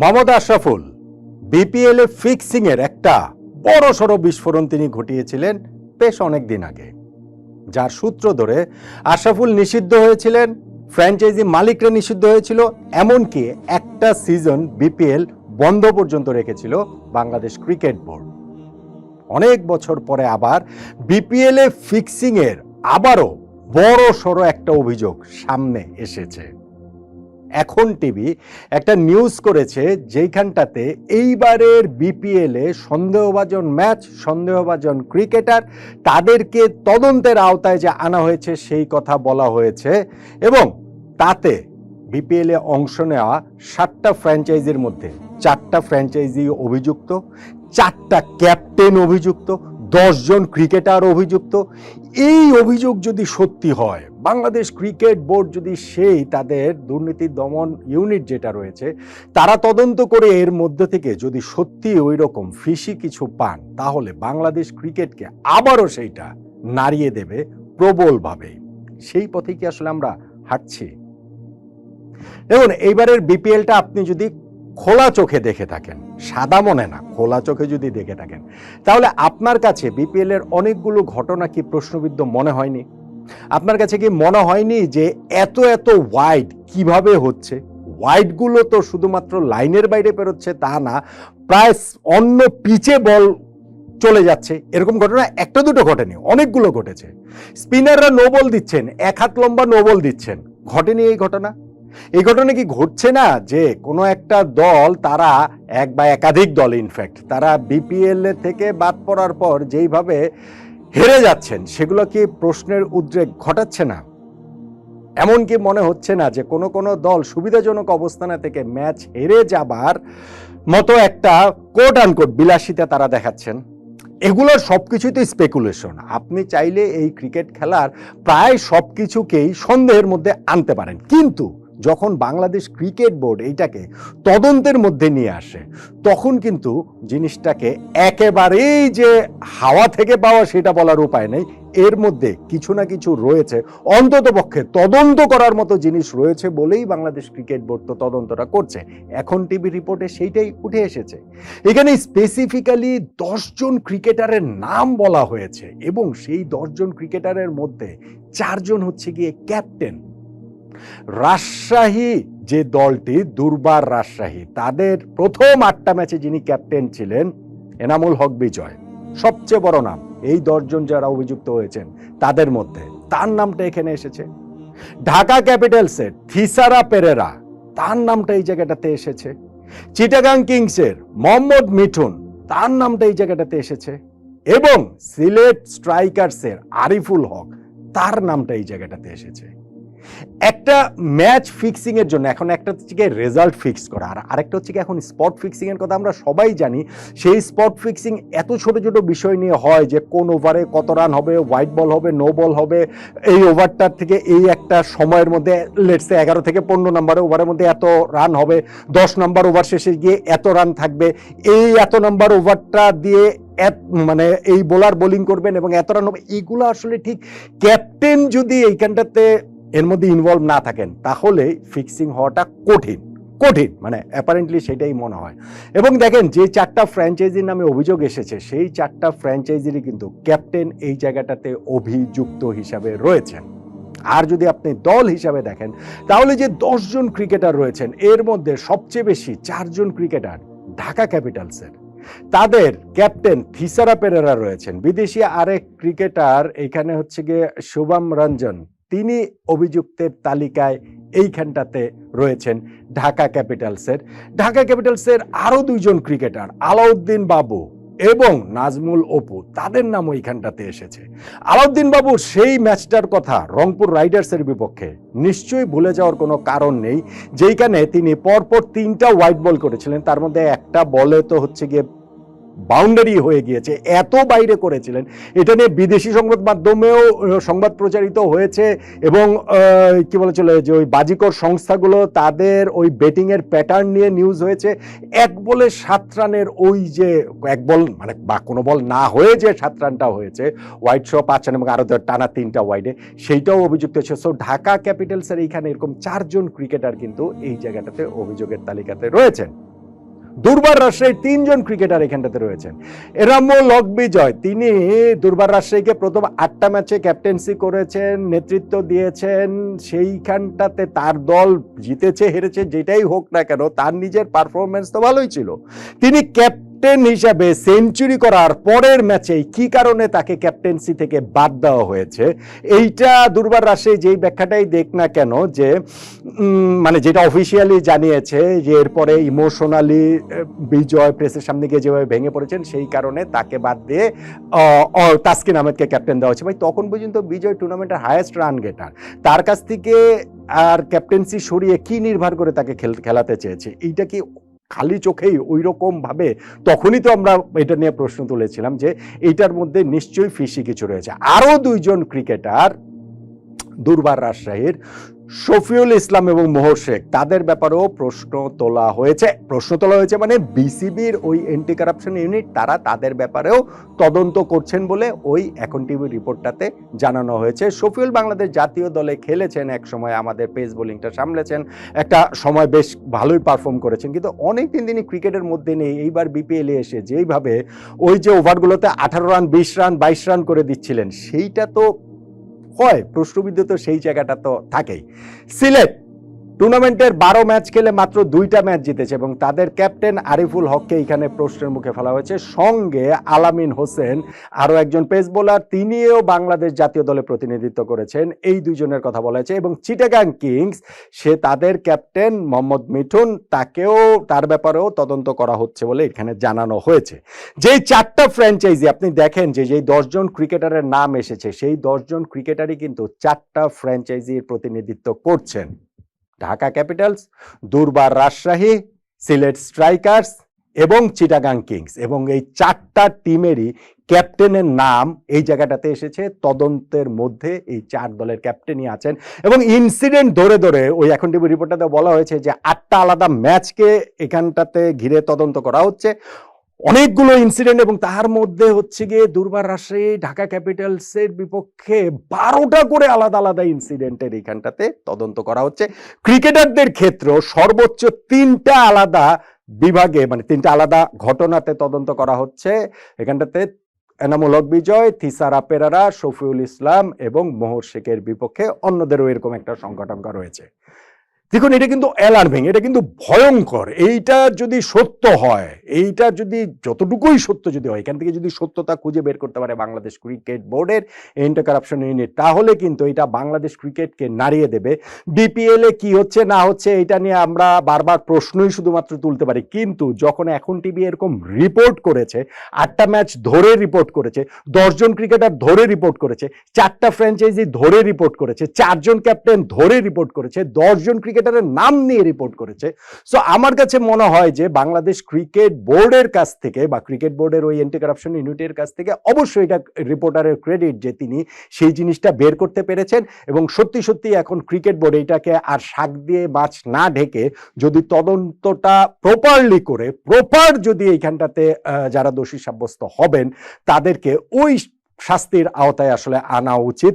Mohammad Ashraful BPL এ fixing এর একটা বড় সড়ো বিস্ফোরণ তিনি ঘটিয়েছিলেন বেশ অনেক দিন আগে। যার সূত্র ধরে আশরাফুল নিষিদ্ধ হয়েছিলেন ফ্র্যাঞ্চাইজি মালিকরা নিষিদ্ধ হয়েছিল, এমনকি একটা সিজন বিপিএল বন্ধ পর্যন্ত রেখেছিল বাংলাদেশ ক্রিকেট বোর্ড। অনেক বছর পরে আবার বিপিএল এ ফিক্সিং এর আবারও বড় সড়ো একটা অভিযোগ সামনে এসেছে। এখন টিভি একটা নিউজ করেছে যেইখানটাতে এইবারের বিপিএল সন্দেহভাজন ম্যাচ সন্দেহভাজন ক্রিকেটার তাদেরকে তদন্তের আওতায় যে আনা হয়েছে সেই কথা বলা হয়েছে এবং তাতে বিপিএল অংশ নেওয়া সাতটা ফ্র্যাঞ্চাইজির মধ্যে, চারটা ফ্র্যাঞ্চাইজি অভিযুক্ত, চারটা ক্যাপ্টেন অভিযুক্ত দশজন ক্রিকেটার অভিযুক্ত। এই অভিযোগ যদি সত্যি হয়, বাংলাদেশ ক্রিকেট বোর্ড যদি সেই তাদের দুর্নীতি দমন ইউনিট যেটা রয়েছে, তারা তদন্ত করে এর মধ্যে থেকে যদি সত্যি ওই রকম ফিসি কিছু পান, তাহলে বাংলাদেশ ক্রিকেটকে আবারও সেইটা নাড়িয়ে দেবে প্রবলভাবে। সেই পথে কি আসলে আমরা হাঁটছি? দেখুন, এইবারের বিপিএলটা আপনি যদি খোলা চোখে দেখে থাকেন, সাদা মনে না, খোলা চোখে যদি দেখে থাকেন। তাহলে আপনার কাছে বিপিএল এর অনেকগুলো ঘটনা কি প্রশ্নবিদ্ধ মনে হয়নি? আপনার কাছে কি মনে হয়নি যে এত এত ওয়াইড কীভাবে হচ্ছে? ওয়াইডগুলো তো শুধুমাত্র লাইনের বাইরে পেরোচ্ছে তা না, প্রায় অন্য পিচে বল চলে যাচ্ছে। এরকম ঘটনা একটা দুটো ঘটেনি, অনেকগুলো ঘটেছে। স্পিনাররা নো বল দিচ্ছেন, এক হাত লম্বা নো বল দিচ্ছেন। ঘটেনি এই ঘটনা? এই ঘটনা কি ঘটছে না যে কোনো একটা দল, তারা এক বা একাধিক দল ইনফ্যাক্ট তারা বিপিএল থেকে বাদ পড়ার পর যেইভাবে হেরে যাচ্ছেন, সেগুলো কি প্রশ্নের উদ্রেক ঘটাচ্ছে না? এমন কি মনে হচ্ছে না যে কোনো কোনো দল সুবিধাজনক অবস্থানে থেকে ম্যাচ হেরে যাবার মতো একটা কোট আনকোট বিলাসিতা তারা দেখাচ্ছেন। এগুলোর সব কিছুই তো স্পেকুলেশন আপনি চাইলে এই ক্রিকেট খেলার প্রায় সব কিছুকেই সন্দেহের মধ্যে আনতে পারেন। কিন্তু যখন বাংলাদেশ ক্রিকেট বোর্ড এইটাকে তদন্তের মধ্যে নিয়ে আসে, তখন কিন্তু জিনিসটাকে একেবারেই যে হাওয়া থেকে পাওয়া সেটা বলার উপায় নেই। এর মধ্যে কিছু না কিছু রয়েছে। অন্তত পক্ষে তদন্ত করার মতো জিনিস রয়েছে বলেই বাংলাদেশ ক্রিকেট বোর্ড তো তদন্তটা করছে। এখন টিভি রিপোর্টে সেইটাই উঠে এসেছে। এখানে স্পেসিফিক্যালি দশজন ক্রিকেটারের নাম বলা হয়েছে এবং সেই দশজন ক্রিকেটারের মধ্যে চারজন হচ্ছে গিয়ে ক্যাপ্টেন রাজশাহী যে দলটি দুর্বার রাজশাহী, তাদের প্রথম আটটা ম্যাচে যিনি ক্যাপ্টেন ছিলেন, এনামুল হক বিজয়। সবচেয়ে বড় নাম, এই দশজন যারা অভিযুক্ত হয়েছেন, তাদের মধ্যে। তার নামটা এখানে এসেছে। ঢাকা ক্যাপিটালসের থিসারা পেরেরা, তার নামটা এই জায়গাটাতে এসেছে। চিটাগাং কিংসের মোহাম্মদ মিঠুন, তার নামটা এই জায়গাটাতে এসেছে। এবং সিলেট স্ট্রাইকার্সের আরিফুল হক, তার নামটা এই জায়গাটাতে এসেছে। একটা ম্যাচ ফিক্সিং এর জন্য, এখন একটা হচ্ছে গিয়ে রেজাল্ট ফিক্স করা, আর আরেকটা হচ্ছে কি এখন স্পট ফিক্সিং এর কথা আমরা সবাই জানি, সেই স্পট ফিক্সিং এত ছোট ছোট বিষয় নিয়ে হয় যে কোন ওভারে কত রান হবে হোয়াইট বল হবে নো বল হবে, এই ওভারটার থেকে এই একটা সময়ের মধ্যে লেটসে এগারো থেকে পনেরো নম্বরে ওভারের মধ্যে এত রান হবে, দশ নম্বর ওভার শেষে গিয়ে এত রান থাকবে, এই এত নম্বর ওভারটা দিয়ে মানে এই বোলার বোলিং করবেন এবং এত রান হবে, এগুলো আসলে ঠিক ক্যাপ্টেন যদি এইখানটাতে এর মধ্যে ইনভলভ না থাকেন, তাহলে ফিক্সিং হওয়াটা কঠিন কঠিন মানে অ্যাপারেন্টলি সেটাই মনে হয়। এবং দেখেন, যে চারটা ফ্র্যাঞ্চাইজির নামে অভিযোগ এসেছে, সেই চারটা ফ্র্যাঞ্চাইজিরই কিন্তু ক্যাপ্টেন এই জায়গাটাতে অভিযুক্ত হিসাবে রয়েছেন। আর যদি আপনি দল হিসাবে দেখেন, তাহলে যে দশজন ক্রিকেটার রয়েছেন, এর মধ্যে সবচেয়ে বেশি চারজন ক্রিকেটার ঢাকা ক্যাপিটালসের তাদের ক্যাপ্টেন থিসারা পেরেরা রয়েছেন। বিদেশি আরেক ক্রিকেটার এখানে হচ্ছে গিয়ে শুভম রঞ্জন। তিনি অভিযুক্তের তালিকায় এইখানটাতে রয়েছেন ঢাকা ক্যাপিটালসের। ঢাকা ক্যাপিটালসের আরও দুইজন ক্রিকেটার, আলাউদ্দিন বাবু এবং নাজমুল অপু, তাদের নাম ওইখানটাতে এসেছে। আলাউদ্দিন বাবুর সেই ম্যাচটার কথা রংপুর রাইডার্সের বিপক্ষে নিশ্চয়ই ভুলে যাওয়ার কোনো কারণ নেই, যেইখানে তিনি পরপর তিনটা হোয়াইট বল করেছিলেন, তার মধ্যে একটা বলে তো হচ্ছে গিয়ে বাউন্ডারি হয়ে গিয়েছে, এত বাইরে করেছিলেন। এটা নিয়ে বিদেশি সংবাদ মাধ্যমেও সংবাদ প্রচারিত হয়েছে এবং কি বলে চলে যে ওই বাজিকর সংস্থাগুলো, তাদের ওই বেটিংয়ের প্যাটার্ন নিয়ে নিউজ হয়েছে। এক বলে সাত রানের ওই যে, এক বল মানে বা কোনো বল না হয়ে যে সাত রানটা হয়েছে হোয়াইট শো পাঁচ রান এবং আরও টানা তিনটা ওয়াইডে সেইটাও অভিযুক্ত হয়েছে। সো ঢাকা ক্যাপিটালসের এইখানে এরকম চারজন ক্রিকেটার কিন্তু এই জায়গাটাতে অভিযোগের তালিকাতে রয়েছেন। দুর্বার রাজশাহীর তিনজন ক্রিকেটার এখানটাতে রয়েছেন। এরামো লক বিজয় তিনি দুর্বার রাজশাহীকে প্রথম আটটা ম্যাচে ক্যাপ্টেন্সি করেছেন, নেতৃত্ব দিয়েছেন। সেইখানটাতে তার দল জিতেছে, হেরেছে, যেটাই হোক না কেন, তার নিজের পারফরমেন্স তো ভালোই ছিল। তিনি ক্যাপ্টেন হিসাবে সেঞ্চুরি করার পরের ম্যাচেই কি কারণে তাকে ক্যাপ্টেন্সি থেকে বাদ দেওয়া হয়েছে? এইটা দুর্বার রাজশাহী যেই ব্যাখ্যাটাই দেখ না কেন যে মানে যেটা অফিসিয়ালি জানিয়েছে যে এরপরে ইমোশনালি বিজয় প্রেসের সামনে গিয়ে যেভাবে ভেঙে পড়েছেন, সেই কারণে তাকে বাদ দিয়ে তাসকিন আহমেদকে ক্যাপ্টেন দেওয়া হয়েছে। ভাই, তখন পর্যন্ত বিজয় টুর্নামেন্টের হায়েস্ট রান গেটার তার কাছ থেকে আর ক্যাপ্টেন্সি সরিয়ে কি নির্ভর করে তাকে খেল- খেলাতে চেয়েছে? এইটা কি খালি চোখেই ওই রকমভাবে তখনই তো আমরা এটা নিয়ে প্রশ্ন তুলেছিলাম যে এইটার মধ্যে নিশ্চয়ই ফিসি কিছু রয়েছে। আরও দুইজন ক্রিকেটার দুর্বার রাজশাহীর শফিউল ইসলাম এবং মোহর শেখ। তাদের ব্যাপারেও প্রশ্ন তোলা হয়েছে। প্রশ্ন তোলা হয়েছে মানে বিসিবির ওই এন্টি কারাপশন ইউনিট তারা তাদের ব্যাপারেও তদন্ত করছেন বলে ওই এখন টিভি রিপোর্টটাতে জানানো হয়েছে। শফিউল বাংলাদেশ জাতীয় দলে খেলেছেন এক সময় আমাদের পেস বোলিংটা সামলেছেন। একটা সময় বেশ ভালোই পারফর্ম করেছেন, কিন্তু অনেক দিন তিনি ক্রিকেটের মধ্যে নেই। এইবার বিপিএলে এসে যেইভাবে ওই যে ওভারগুলোতে আঠারো রান বিশ রান বাইশ রান করে দিচ্ছিলেন, সেইটা তো হয়। প্রশ্নবিদ্ধ তো সেই জায়গাটা তো থাকেই। সিলেট টুর্নামেন্টের বারো ম্যাচ খেলে মাত্র দুইটা ম্যাচ জিতেছে এবং তাদের ক্যাপ্টেন আরিফুল হককে এখানে প্রশ্নের মুখে ফেলা হয়েছে। সঙ্গে আলামিন হোসেন, আরও একজন পেস বোলার, তিনিও বাংলাদেশ জাতীয় দলে প্রতিনিধিত্ব করেছেন। এই দুজনের কথা বলা হয়েছে এবং চিটাগাং কিংস, সে তাদের ক্যাপ্টেন মোহাম্মদ মিঠুন, তাকেও, তার ব্যাপারেও তদন্ত করা হচ্ছে বলে এখানে জানানো হয়েছে। যেই চারটা ফ্র্যাঞ্চাইজি আপনি দেখেন যে যেই দশজন ক্রিকেটারের নাম এসেছে, সেই দশজন ক্রিকেটারই কিন্তু চারটা ফ্র্যাঞ্চাইজির প্রতিনিধিত্ব করছেন। ঢাকা ক্যাপিটালস, দুর্বার রাজশাহী, সিলেট স্ট্রাইকার্স এবং চিটাগাং কিংস। এবং এই চারটা টিমেরই ক্যাপ্টেনের নাম এই জায়গাটাতে এসেছে। তদন্তের মধ্যে এই চার দলের ক্যাপ্টেনই আছেন। এবং ইনসিডেন্ট ধরে ধরে ওই এখন টিভি রিপোর্টটাতে বলা হয়েছে যে আটটা আলাদা ম্যাচকে এখানটাতে ঘিরে তদন্ত করা হচ্ছে। অনেকগুলো ইনসিডেন্ট এবং তার মধ্যে হচ্ছে গিয়ে দুর্বার রাজশাহী, ঢাকা ক্যাপিটালসের বিপক্ষে বারোটা করে আলাদা আলাদা ইনসিডেন্টের এইখানটাতে তদন্ত করা হচ্ছে। ক্রিকেটারদের ক্ষেত্রেও সর্বোচ্চ তিনটা আলাদা বিভাগে মানে তিনটা আলাদা ঘটনাতে তদন্ত করা হচ্ছে। এখানটাতে এনামুল হক বিজয়, থিসারা পেরারা, শফিউল ইসলাম এবং মোহর শেখের বিপক্ষে অন্যদেরও এরকম একটা সংকটাঙ্কা রয়েছে দেখুন, এটা কিন্তু অ্যালার্মিং এটা কিন্তু ভয়ঙ্কর। এইটা যদি সত্য হয়, এইটা যদি যতটুকুই সত্য যদি হয়, এখান থেকে যদি সত্যতা খুঁজে বের করতে পারে বাংলাদেশ ক্রিকেট বোর্ডের এন্টার কারাপশন ইউনিট তাহলে কিন্তু এটা বাংলাদেশ ক্রিকেটকে নাড়িয়ে দেবে। বিপিএল এ কি হচ্ছে, না হচ্ছে, এটা নিয়ে আমরা বারবার প্রশ্নই শুধুমাত্র তুলতে পারি। কিন্তু যখন এখন টিভি এরকম রিপোর্ট করেছে, আটটা ম্যাচ ধরে রিপোর্ট করেছে, দশজন ক্রিকেটার ধরে রিপোর্ট করেছে, চারটা ফ্র্যাঞ্চাইজি ধরে রিপোর্ট করেছে, চারজন ক্যাপ্টেন ধরে রিপোর্ট করেছে, দশজন ক্রিকেটারের নাম নিয়ে রিপোর্ট করেছে। সো আমার কাছে মনে হয় যে বাংলাদেশ ক্রিকেট বোর্ডের কাছ থেকে বা ক্রিকেট বোর্ডের ওই এন্টি কারাপশন ইউনিটের কাছ থেকে অবশ্যই এটা রিপোর্টারের ক্রেডিট যে তিনি সেই জিনিসটা বের করতে পেরেছেন এবং সত্যি সত্যি এখন ক্রিকেট বোর্ড এটাকে আর শাক দিয়ে মাছ না ঢেকে যদি তদন্তটা প্রপারলি করে প্রপার যদি এইখানটাতে যারা দোষী সাব্যস্ত হবেন, তাদেরকে ওই শাস্তির আওতায় আসলে আনা উচিত।